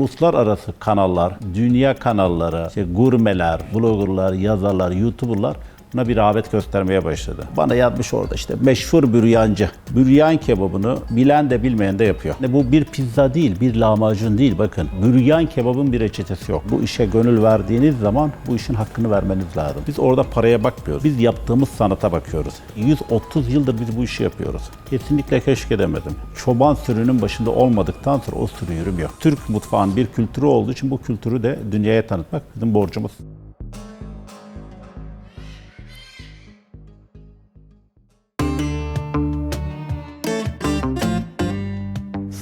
uluslararası kanallar, dünya kanalları, işte gurmeler, bloggerlar, yazarlar, youtuberlar buna bir rağbet göstermeye başladı. Bana yazmış orada işte meşhur büryancı. Büryan kebabını bilen de bilmeyen de yapıyor. Bu bir pizza değil, bir lahmacun değil bakın. Büryan kebabın bir reçetesi yok. Bu işe gönül verdiğiniz zaman bu işin hakkını vermeniz lazım. Biz orada paraya bakmıyoruz. Biz yaptığımız sanata bakıyoruz. 130 yıldır biz bu işi yapıyoruz. Kesinlikle keşke demedim. Çoban sürünün başında olmadıktan sonra o sürü yürümüyor. Türk mutfağın bir kültürü olduğu için bu kültürü de dünyaya tanıtmak bizim borcumuz.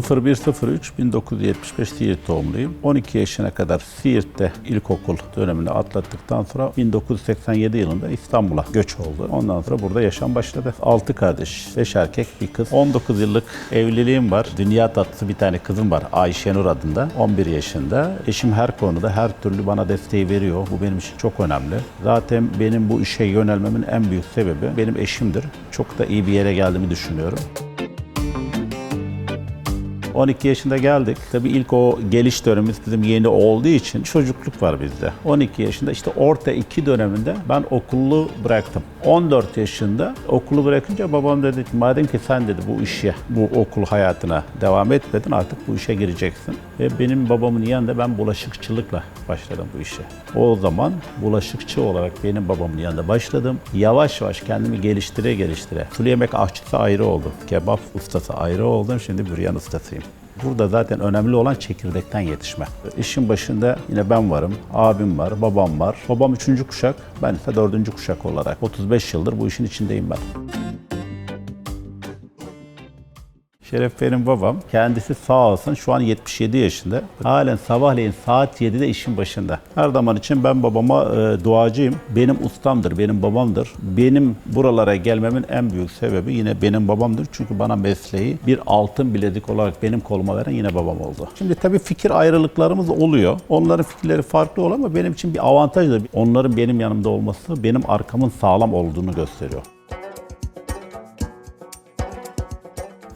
0103 1975 Siirt doğumluyum. 12 yaşına kadar Siirt'te ilkokul dönemini atlattıktan sonra 1987 yılında İstanbul'a göç oldu. Ondan sonra burada yaşam başladı. 6 kardeş, 5 erkek, bir kız. 19 yıllık evliliğim var. Dünya tatlısı bir tane kızım var Ayşenur adında. 11 yaşında. Eşim her konuda her türlü bana desteği veriyor. Bu benim için çok önemli. Zaten benim bu işe yönelmemin en büyük sebebi benim eşimdir. Çok da iyi bir yere geldiğimi düşünüyorum. 12 yaşında geldik. Tabii ilk o geliş dönemimiz bizim yeni olduğu için çocukluk var bizde. 12 yaşında işte orta 2 döneminde ben okulu bıraktım. 14 yaşında okulu bırakınca babam dedi ki madem ki sen dedi bu işe, bu okul hayatına devam etmedin artık bu işe gireceksin. Ve benim babamın yanında ben bulaşıkçılıkla başladım bu işe. O zaman bulaşıkçı olarak benim babamın yanında başladım. Yavaş yavaş kendimi geliştire geliştire. Sulu yemek aşçısı ayrı oldum. Kebap ustası ayrı oldum. Şimdi büryan ustasıyım. Burada zaten önemli olan çekirdekten yetişme. İşin başında yine ben varım, abim var, babam var. Babam üçüncü kuşak, ben ise dördüncü kuşak olarak. 35 yıldır bu işin içindeyim ben. Şeref benim babam. Kendisi sağ olsun şu an 77 yaşında. Halen sabahleyin saat 7'de işin başında. Her zaman için ben babama e, duacıyım. Benim ustamdır, benim babamdır. Benim buralara gelmemin en büyük sebebi yine benim babamdır. Çünkü bana mesleği bir altın bilezik olarak benim koluma veren yine babam oldu. Şimdi tabii fikir ayrılıklarımız oluyor. Onların fikirleri farklı olur ama benim için bir avantajdır. Onların benim yanımda olması benim arkamın sağlam olduğunu gösteriyor.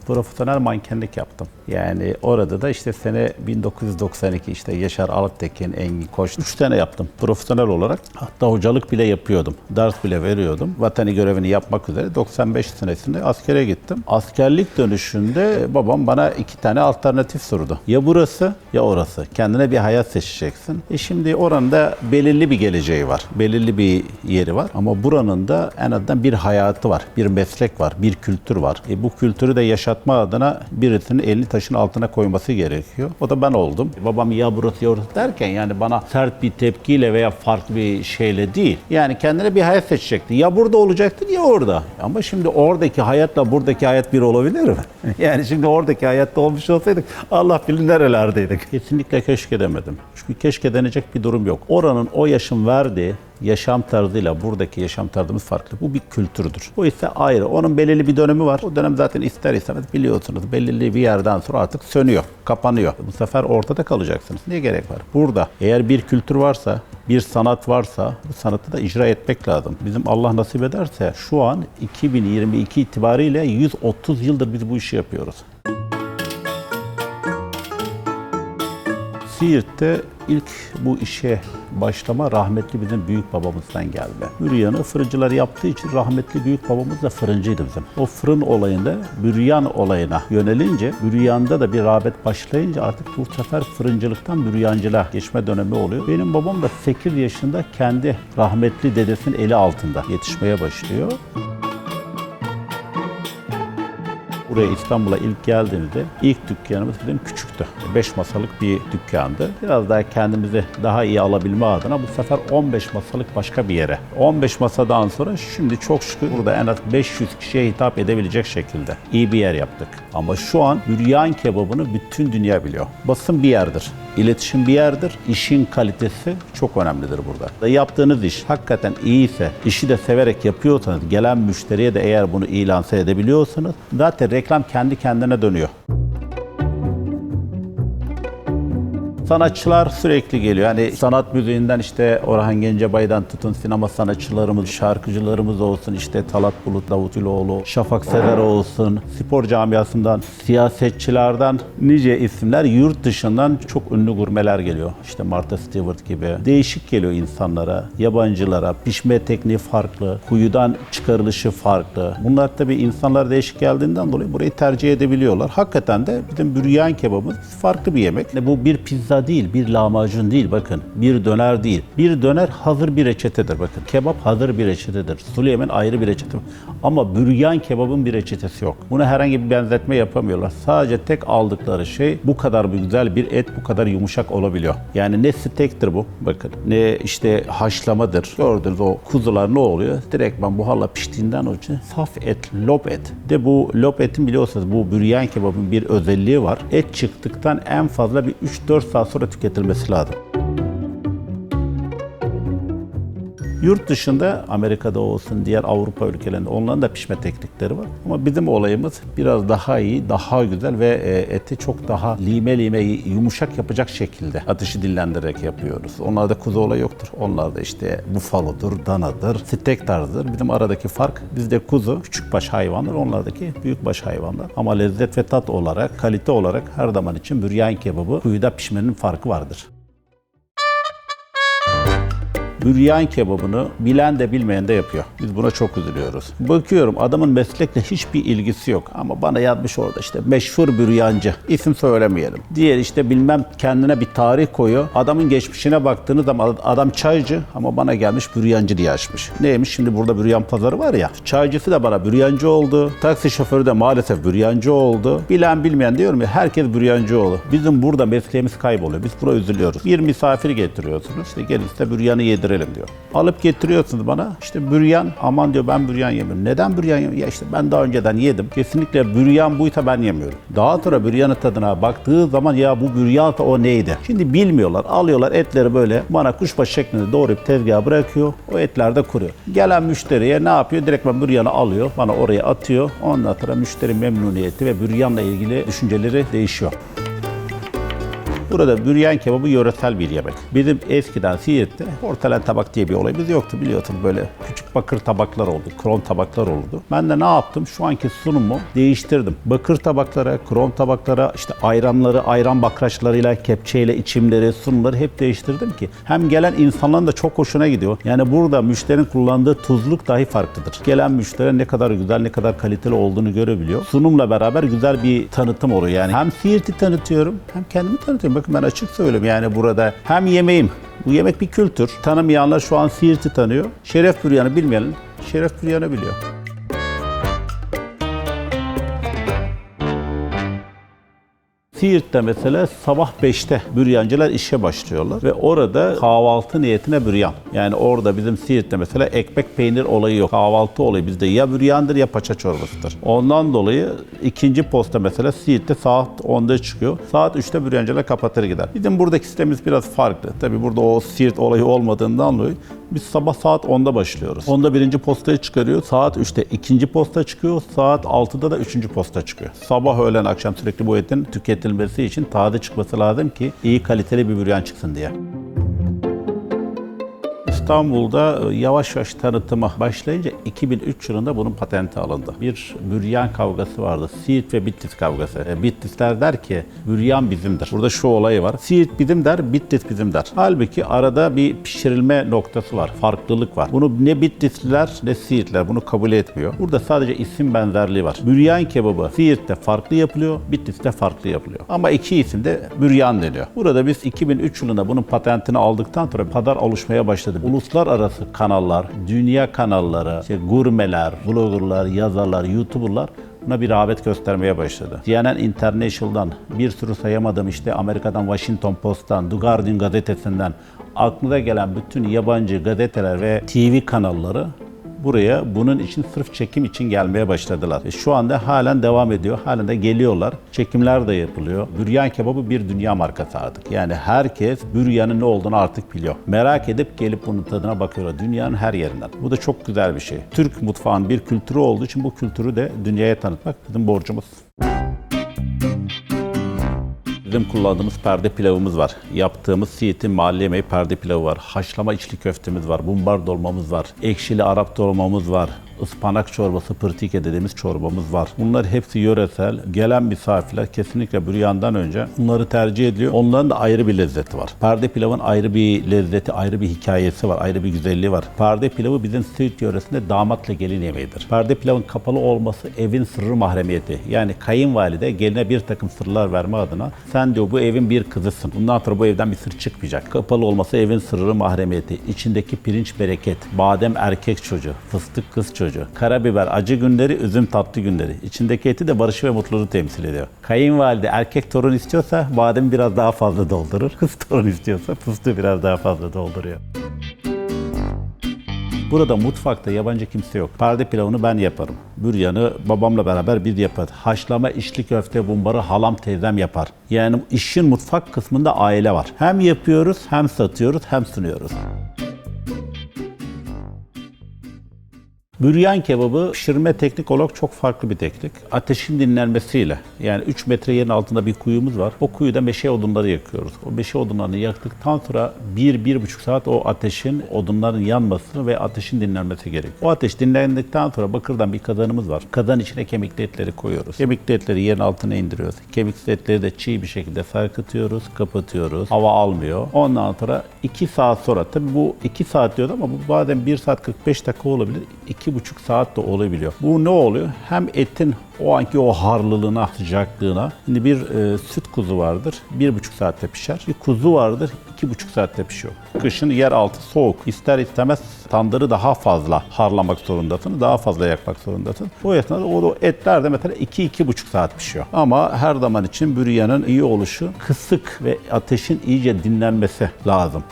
Profesyonel mankenlik yaptım. Yani orada da işte sene 1992 işte Yaşar Alptekin, Engin Koç. Üç tane yaptım profesyonel olarak. Hatta hocalık bile yapıyordum. Ders bile veriyordum. Vatani görevini yapmak üzere 95 senesinde askere gittim. Askerlik dönüşünde babam bana iki tane alternatif sordu. Ya burası ya orası. Kendine bir hayat seçeceksin. E şimdi oranın da belirli bir geleceği var. Belirli bir yeri var. Ama buranın da en azından bir hayatı var. Bir meslek var. Bir kültür var. E bu kültürü de yaşat yaşatma adına birisinin elini taşın altına koyması gerekiyor. O da ben oldum. Babam ya burası ya orası derken yani bana sert bir tepkiyle veya farklı bir şeyle değil. Yani kendine bir hayat seçecekti. Ya burada olacaktın ya orada. Ama şimdi oradaki hayatla buradaki hayat bir olabilir mi? yani şimdi oradaki hayatta olmuş olsaydık Allah bilir nerelerdeydik. Kesinlikle keşke demedim. Çünkü keşke denecek bir durum yok. Oranın o yaşın verdiği yaşam tarzıyla buradaki yaşam tarzımız farklı. Bu bir kültürdür. Bu ise ayrı. Onun belirli bir dönemi var. O dönem zaten ister istemez biliyorsunuz belirli bir yerden sonra artık sönüyor, kapanıyor. Bu sefer ortada kalacaksınız. Ne gerek var? Burada eğer bir kültür varsa, bir sanat varsa bu sanatı da icra etmek lazım. Bizim Allah nasip ederse şu an 2022 itibariyle 130 yıldır biz bu işi yapıyoruz. Siirt'te ilk bu işe başlama rahmetli bizim büyük babamızdan gelme. Büryanı fırıncılar yaptığı için rahmetli büyük babamız da fırıncıydı bizim. O fırın olayında büryan olayına yönelince, büryanda da bir rağbet başlayınca artık bu sefer fırıncılıktan büryancılığa geçme dönemi oluyor. Benim babam da 8 yaşında kendi rahmetli dedesinin eli altında yetişmeye başlıyor. Buraya İstanbul'a ilk geldiğimizde ilk dükkanımız bizim küçüktü. 5 masalık bir dükkandı. Biraz daha kendimizi daha iyi alabilme adına bu sefer 15 masalık başka bir yere. 15 masadan sonra şimdi çok şükür burada en az 500 kişiye hitap edebilecek şekilde iyi bir yer yaptık. Ama şu an büryan kebabını bütün dünya biliyor. Basın bir yerdir. İletişim bir yerdir. İşin kalitesi çok önemlidir burada. Yaptığınız iş hakikaten iyiyse, işi de severek yapıyorsanız, gelen müşteriye de eğer bunu ilanse edebiliyorsanız zaten reklam kendi kendine dönüyor. Sanatçılar sürekli geliyor. Yani sanat müziğinden işte Orhan Gencebay'dan tutun sinema sanatçılarımız, şarkıcılarımız olsun işte Talat Bulut, Davut Üloğlu, Şafak Sezer olsun, spor camiasından, siyasetçilerden nice isimler yurt dışından çok ünlü gurmeler geliyor. İşte Martha Stewart gibi. Değişik geliyor insanlara, yabancılara. Pişme tekniği farklı, kuyudan çıkarılışı farklı. Bunlar tabii insanlar değişik geldiğinden dolayı burayı tercih edebiliyorlar. Hakikaten de bizim büryan kebabımız farklı bir yemek. Bu bir pizza değil, bir lahmacun değil bakın. Bir döner değil. Bir döner hazır bir reçetedir bakın. Kebap hazır bir reçetedir. Süleyman ayrı bir reçete. Ama büryan kebabın bir reçetesi yok. Buna herhangi bir benzetme yapamıyorlar. Sadece tek aldıkları şey bu kadar güzel bir et bu kadar yumuşak olabiliyor. Yani ne steak'tir bu bakın. Ne işte haşlamadır. Gördünüz o kuzular ne oluyor? Direktman buharla piştiğinden önce saf et, lob et. De bu lob etin biliyorsunuz bu büryan kebabın bir özelliği var. Et çıktıktan en fazla bir 3-4 saat sonra tüketilmesi lazım. Yurt dışında Amerika'da olsun diğer Avrupa ülkelerinde onların da pişme teknikleri var. Ama bizim olayımız biraz daha iyi, daha güzel ve e, eti çok daha lime lime yumuşak yapacak şekilde ateşi dillendirerek yapıyoruz. Onlarda kuzu olayı yoktur. Onlarda işte bufalodur, danadır, steak tarzıdır. Bizim aradaki fark bizde kuzu küçük baş hayvanlar, onlardaki büyük baş hayvanlar. Ama lezzet ve tat olarak, kalite olarak her zaman için büryan kebabı kuyuda pişmenin farkı vardır. Büryan kebabını bilen de bilmeyen de yapıyor. Biz buna çok üzülüyoruz. Bakıyorum adamın meslekle hiçbir ilgisi yok. Ama bana yazmış orada işte meşhur büryancı. İsim söylemeyelim. Diğer işte bilmem kendine bir tarih koyuyor. Adamın geçmişine baktığınız zaman adam çaycı ama bana gelmiş büryancı diye açmış. Neymiş şimdi burada büryan pazarı var ya. Çaycısı da bana büryancı oldu. Taksi şoförü de maalesef büryancı oldu. Bilen bilmeyen diyorum ya herkes büryancı oldu. Bizim burada mesleğimiz kayboluyor. Biz buna üzülüyoruz. Bir misafir getiriyorsunuz. İşte gelin size büryanı yedirelim diyor. Alıp getiriyorsunuz bana. İşte büryan aman diyor ben büryan yemiyorum. Neden büryan yemiyorum? Ya işte ben daha önceden yedim. Kesinlikle büryan buysa ben yemiyorum. Daha sonra büryanın tadına baktığı zaman ya bu büryan o neydi? Şimdi bilmiyorlar. Alıyorlar etleri böyle bana kuşbaşı şeklinde doğrayıp tezgaha bırakıyor. O etler de kuruyor. Gelen müşteriye ne yapıyor? Direkt ben büryanı alıyor. Bana oraya atıyor. Ondan sonra müşteri memnuniyeti ve büryanla ilgili düşünceleri değişiyor. Burada büryan kebabı yöresel bir yemek. Bizim eskiden Siirt'te portalen tabak diye bir olayımız yoktu biliyorsunuz böyle küçük bakır tabaklar oldu, krom tabaklar oldu. Ben de ne yaptım? Şu anki sunumu değiştirdim. Bakır tabaklara, krom tabaklara, işte ayranları, ayran bakraçlarıyla, kepçeyle içimleri, sunumları hep değiştirdim ki hem gelen insanların da çok hoşuna gidiyor. Yani burada müşterinin kullandığı tuzluk dahi farklıdır. Gelen müşteri ne kadar güzel, ne kadar kaliteli olduğunu görebiliyor. Sunumla beraber güzel bir tanıtım oluyor. Yani hem Siirt'i tanıtıyorum hem kendimi tanıtıyorum. Bakın ben açık söyleyeyim yani burada hem yemeğim, bu yemek bir kültür. Tanımayanlar şu an Siirt'i tanıyor. Şeref Büryan'ı bilmeyenler Şeref Büryan'ı biliyor. Siirt'te mesela sabah 5'te büryancılar işe başlıyorlar ve orada kahvaltı niyetine büryan. Yani orada bizim Siirt'te mesela ekmek peynir olayı yok. Kahvaltı olayı bizde ya büryandır ya paça çorbasıdır. Ondan dolayı ikinci posta mesela Siirt'te saat 10'da çıkıyor. Saat 3'te büryancılar kapatır gider. Bizim buradaki sistemimiz biraz farklı. Tabii burada o Siirt olayı olmadığından dolayı biz sabah saat 10'da başlıyoruz. 10'da birinci postayı çıkarıyor. Saat 3'te ikinci posta çıkıyor. Saat 6'da da üçüncü posta çıkıyor. Sabah, öğlen, akşam sürekli bu etin tüketilmesi için taze çıkması lazım ki iyi kaliteli bir büryan çıksın diye. İstanbul'da e, yavaş yavaş tanıtıma başlayınca 2003 yılında bunun patenti alındı. Bir büryan kavgası vardı. Siirt ve Bitlis kavgası. E, Bitlisler der ki büryan bizimdir. Burada şu olayı var. Siirt bizim der, Bitlis bizim der. Halbuki arada bir pişirilme noktası var. Farklılık var. Bunu ne Bitlisliler ne Siirtliler bunu kabul etmiyor. Burada sadece isim benzerliği var. Büryan kebabı Siirt'te farklı yapılıyor, Bitlis'te farklı yapılıyor. Ama iki isim de büryan deniyor. Burada biz 2003 yılında bunun patentini aldıktan sonra pazar oluşmaya başladı. Uluslararası kanallar, dünya kanalları, işte gurmeler, bloggerlar, yazarlar, youtuberlar buna bir rağbet göstermeye başladı. CNN International'dan bir sürü sayamadım işte Amerika'dan Washington Post'tan, The Guardian gazetesinden aklına gelen bütün yabancı gazeteler ve TV kanalları buraya bunun için sırf çekim için gelmeye başladılar. E şu anda halen devam ediyor. Halen de geliyorlar. Çekimler de yapılıyor. Büryan kebabı bir dünya markası artık. Yani herkes büryanın ne olduğunu artık biliyor. Merak edip gelip bunun tadına bakıyorlar. Dünyanın her yerinden. Bu da çok güzel bir şey. Türk mutfağın bir kültürü olduğu için bu kültürü de dünyaya tanıtmak bizim borcumuz. Bizim kullandığımız perde pilavımız var. Yaptığımız Siirt'in mahalle yemeği perde pilavı var. Haşlama içli köftemiz var. Bumbar dolmamız var. Ekşili Arap dolmamız var. Ispanak çorbası, pırtike dediğimiz çorbamız var. Bunlar hepsi yöresel. Gelen misafirler kesinlikle büryandan önce bunları tercih ediyor. Onların da ayrı bir lezzeti var. Perde pilavın ayrı bir lezzeti, ayrı bir hikayesi var, ayrı bir güzelliği var. Perde pilavı bizim Siirt yöresinde damatla gelin yemeğidir. Perde pilavın kapalı olması evin sırrı mahremiyeti. Yani kayınvalide geline bir takım sırlar verme adına sen diyor bu evin bir kızısın. Bundan sonra bu evden bir sır çıkmayacak. Kapalı olması evin sırrı mahremiyeti. İçindeki pirinç bereket, badem erkek çocuğu, fıstık kız çocuğu, karabiber acı günleri, üzüm tatlı günleri. İçindeki eti de barışı ve mutluluğu temsil ediyor. Kayınvalide erkek torun istiyorsa bademi biraz daha fazla doldurur. Kız torun istiyorsa fıstığı biraz daha fazla dolduruyor. Burada mutfakta yabancı kimse yok. Perde pilavını ben yaparım. Büryanı babamla beraber biz yaparız. Haşlama, içli köfte, bumbarı halam teyzem yapar. Yani işin mutfak kısmında aile var. Hem yapıyoruz, hem satıyoruz, hem sunuyoruz. Büryan kebabı pişirme teknik olarak çok farklı bir teknik. Ateşin dinlenmesiyle yani 3 metre yerin altında bir kuyumuz var. O kuyuda meşe odunları yakıyoruz. O meşe odunlarını yaktıktan sonra 1-1,5 saat o ateşin odunların yanması ve ateşin dinlenmesi gerek. O ateş dinlendikten sonra bakırdan bir kazanımız var. Kazan içine kemikli etleri koyuyoruz. Kemikli etleri yerin altına indiriyoruz. Kemikli etleri de çiğ bir şekilde sarkıtıyoruz, kapatıyoruz. Hava almıyor. Ondan sonra 2 saat sonra tabii bu 2 saat diyordu ama bu bazen 1 saat 45 dakika olabilir. 2,5 saat de olabiliyor. Bu ne oluyor? Hem etin o anki o harlılığına, sıcaklığına. Şimdi bir e, süt kuzu vardır. Bir buçuk saatte pişer. Bir kuzu vardır. iki buçuk saatte pişiyor. Kışın yer altı soğuk. İster istemez tandırı daha fazla harlamak zorundasın. Daha fazla yakmak zorundasın. O esnada o etler de mesela iki iki buçuk saat pişiyor. Ama her zaman için büryanın iyi oluşu kısık ve ateşin iyice dinlenmesi lazım.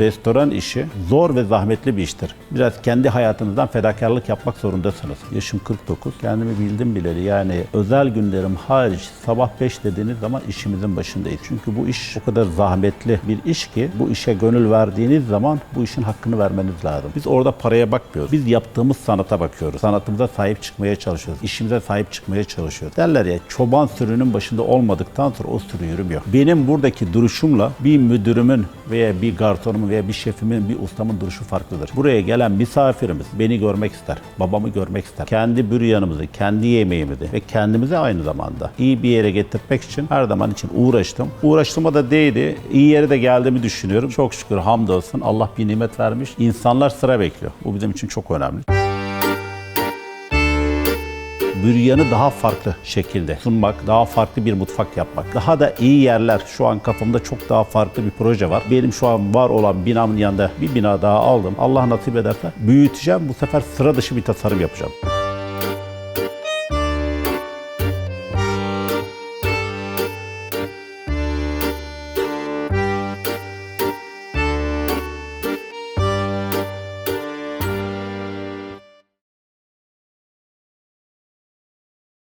Restoran işi zor ve zahmetli bir iştir. Biraz kendi hayatınızdan fedakarlık yapmak zorundasınız. Yaşım 49. Kendimi bildim bileli yani özel günlerim hariç sabah 5 dediğiniz zaman işimizin başındayız. Çünkü bu iş o kadar zahmetli bir iş ki bu işe gönül verdiğiniz zaman bu işin hakkını vermeniz lazım. Biz orada paraya bakmıyoruz. Biz yaptığımız sanata bakıyoruz. Sanatımıza sahip çıkmaya çalışıyoruz. İşimize sahip çıkmaya çalışıyoruz. Derler ya çoban sürünün başında olmadıktan sonra o sürü yürümüyor. Benim buradaki duruşumla bir müdürümün veya bir garsonumun veya bir şefimin, bir ustamın duruşu farklıdır. Buraya gelen misafirimiz beni görmek ister, babamı görmek ister. Kendi büryanımızı, kendi yemeğimizi ve kendimizi aynı zamanda iyi bir yere getirmek için her zaman için uğraştım. Uğraştığıma da değdi. İyi yere de geldiğimi düşünüyorum. Çok şükür hamdolsun Allah bir nimet vermiş. İnsanlar sıra bekliyor. Bu bizim için çok önemli büryanı daha farklı şekilde sunmak, daha farklı bir mutfak yapmak, daha da iyi yerler. Şu an kafamda çok daha farklı bir proje var. Benim şu an var olan binamın yanında bir bina daha aldım. Allah nasip ederse büyüteceğim. Bu sefer sıra dışı bir tasarım yapacağım.